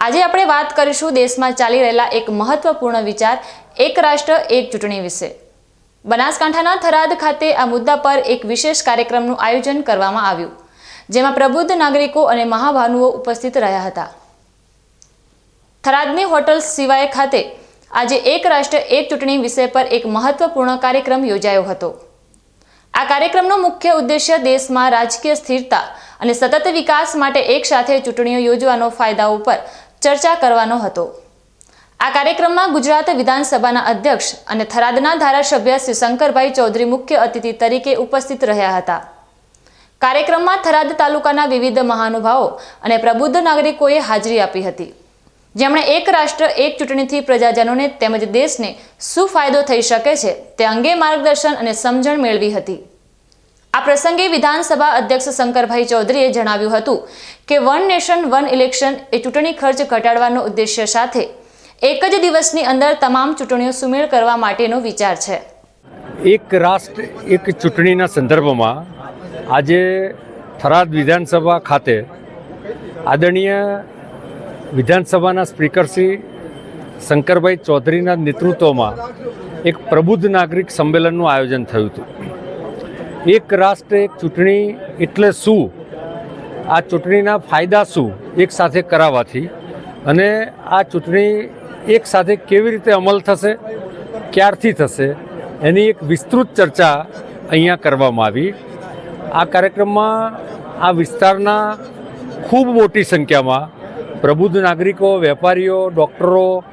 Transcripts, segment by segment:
આજે આપણે વાત કરીશું દેશમાં ચાલી રહેલા એક મહત્વપૂર્ણ વિચાર, એક રાષ્ટ્ર, એક ચૂંટણી વિશે. બનાસકાંઠાના થરાદ ખાતે આ મુદ્દા પર એક વિશેષ કાર્યક્રમનું આયોજન કરવામાં આવ્યું, જેમાં પ્રબુદ્ધ નાગરિકો અને મહાભાનુઓ ઉપસ્થિત રહ્યા હતા. થરાદની હોટલ સિવાય ખાતે આજે એક રાષ્ટ્ર, એક ચૂંટણી વિષય પર એક મહત્વપૂર્ણ કાર્યક્રમ યોજાયો હતો. આ કાર્યક્રમનો મુખ્ય ઉદ્દેશ્ય દેશમાં રાજકીય સ્થિરતા અને સતત વિકાસ માટે એક સાથે ચૂંટણીઓ યોજવાનો ફાયદાઓ પર ચર્ચા કરવાનો હતો. આ કાર્યક્રમમાં ગુજરાત વિધાનસભાના અધ્યક્ષ અને થરાદના ધારાસભ્ય શ્રી શંકરભાઈ ચૌધરી મુખ્ય અતિથિ તરીકે ઉપસ્થિત રહ્યા હતા. કાર્યક્રમમાં થરાદ તાલુકાના વિવિધ મહાનુભાવો અને પ્રબુદ્ધ નાગરિકોએ હાજરી આપી હતી. જેમણે એક રાષ્ટ્ર, એક ચૂંટણીથી પ્રજાજનોને તેમજ દેશને શું ફાયદો થઈ શકે છે તે અંગે માર્ગદર્શન અને સમજણ મેળવી હતી. આ પ્રસંગે વિધાનસભા અધ્યક્ષ શંકરભાઈ ચૌધરીએ જણાવ્યું હતું કે વન નેશન, વન ઇલેક્શન એ ચૂંટણી ખર્ચ ઘટાડવાનો ઉદ્દેશ્ય સાથે એક જ દિવસની અંદર તમામ ચૂંટણીઓ સુમેળ કરવા માટેનો વિચાર છે. એક રાષ્ટ્ર, એક ચૂંટણીના સંદર્ભમાં આજે થરાદ વિધાનસભા ખાતે આદરણીય વિધાનસભાના સ્પીકર શ્રી શંકરભાઈ ચૌધરીના નેતૃત્વમાં એક પ્રબુદ્ધ નાગરિક સંમેલનનું આયોજન થયું હતું. એક રાષ્ટ્ર, એક ચૂંટણી એટલે શું? આ ચૂંટણીના ફાયદા શું? એક સાથે કરાવવાથી. અને આ ચૂંટણી એક સાથે કેવી રીતે અમલ થશે? ક્યારથી થશે? એની એક વિસ્તૃત ચર્ચા અહીંયા કરવામાં આવી. આ કાર્યક્રમમાં આ વિસ્તારના ખૂબ મોટી સંખ્યામાં પ્રબુદ્ધ નાગરિકો, વેપારીઓ, ડૉક્ટરો,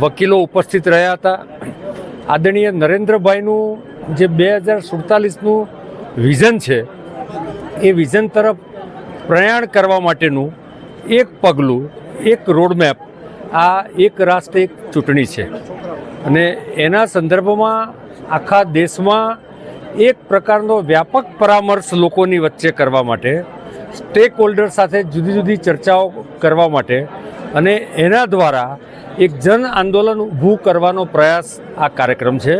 વકીલો ઉપસ્થિત રહ્યા હતા. આદરણીય નરેન્દ્રભાઈનું જે બે હજાર સુડતાલીસનું વિઝન છે, એ વિઝન તરફ પ્રયાણ કરવા માટેનું એક પગલું, એક રોડમેપ આ એક રાષ્ટ્ર એક ચૂંટણી છે. અને એના સંદર્ભમાં આખા દેશમાં એક પ્રકારનો વ્યાપક પરામર્શ લોકોની વચ્ચે કરવા માટે સ્ટેક હોલ્ડર સાથે જુદી જુદી ચર્ચાઓ કરવા માટે અને એના દ્વારા એક જન આંદોલન ઊભું કરવાનો પ્રયાસ આ કાર્યક્રમ છે.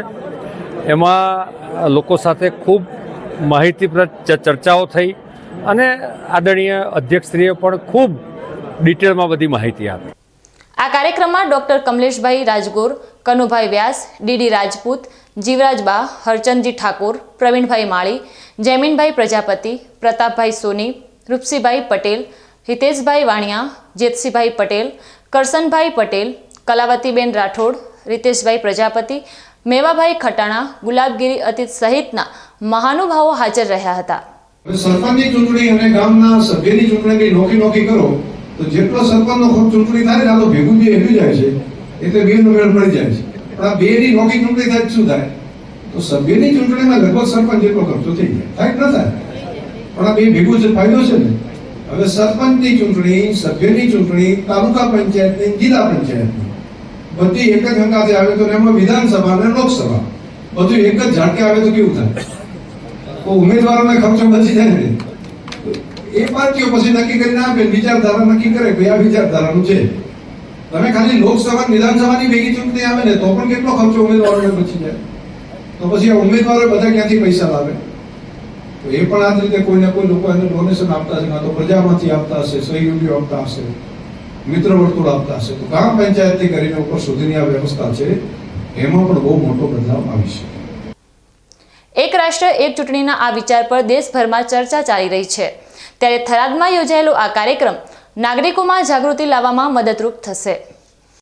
એમાં લોકો સાથે ખૂબ માહિતીપ્રદ ચર્ચાઓ થઈ અને આદરણીય અધ્યક્ષશ્રીએ પણ ખૂબ ડિટેલમાં બધી માહિતી આપી. આ કાર્યક્રમમાં ડોક્ટર કમલેશભાઈ રાજગોર, કનુભાઈ વ્યાસ, ડીડી રાજપૂત, જીવરાજ બા, હરચંદજી ઠાકોર, પ્રવીણભાઈ માળી, જૈમિનભાઈ પ્રજાપતિ, પ્રતાપભાઈ સોની, રૂપસીભાઈ પટેલ, હિતેશભાઈ વાણિયા, જેતસીભાઈ પટેલ, કરસનભાઈ પટેલ, કલાવતીબેન રાઠોડ, રીતેશભાઈ પ્રજાપતિ મેવાભાઈ ખટાણા, ગુલાબગીરી અતીત સહિતના મહાનુભાવો હાજર રહ્યા હતા. સરપંચની ચૂંટણી અને ગામના સભ્યની ચૂંટણી નોખી નોખી કરો, તો જેટલો સરપંચનો ખર્ચ ચૂંટણી થાય ને આ તો ભેગું બે હેડ્યું જાય છે, એટલે બે નો મેળ પડી જાય છે. પણ આ બે ની નોખી ચૂંટણી થાય શું થાય? તો સભ્યની ચૂંટણીમાં લગભગ સરપંચ જેટલો ખર્ચો થઈ જાય. થાય ન થાય? પણ આ બે ભેગું છે ફાયદો છે ને. હવે સરપંચની ચૂંટણી, સભ્યની ચૂંટણી, તાલુકા પંચાયતની, જિલ્લા પંચાયતની. બધી એક જ હંગાથી આવે તો એમાં વિધાનસભા અને લોકસભા. બધું એક જ ઝાટકે આવે તો કેવું થાય? તો ઉમેદવારોને ખર્ચો બચી જાય ને. એ પાર્ટીઓ પછી નક્કી કરીને આપે, વિચારધારા નક્કી કરે કે આ વિચારધારાનું છે. તમે ખાલી લોકસભા વિધાનસભાની ભેગી ચૂંટણી આવે ને તો પણ કેટલો ખર્ચો ઉમેદવારોને બચી જાય? તો પછી આ ઉમેદવારો બધા ક્યાંથી પૈસા લાવે? તો એ પણ આ જ રીતે કોઈ ને કોઈ લોકો એને ડોનેશન આપતા છે કાં તો પ્રજામાંથી આપતા હશે, સહયોગીઓ આપતા હશે. મિત્ર વર્તુળ આપતા હશે. તો ગ્રામ પંચાયતથી કરીને ઉપર સુધીની આ વ્યવસ્થા છે, એમાં પણ બહુ મોટો બદલાવ આવી શકે. એક રાષ્ટ્ર, એક ચૂંટણીના આ વિચાર પર દેશભરમાં ચર્ચા ચાલી રહી છે. ત્યારે થરાદમાં યોજાયેલો આ કાર્યક્રમ નાગરિકોમાં જાગૃતિ લાવવામાં મદદરૂપ થશે.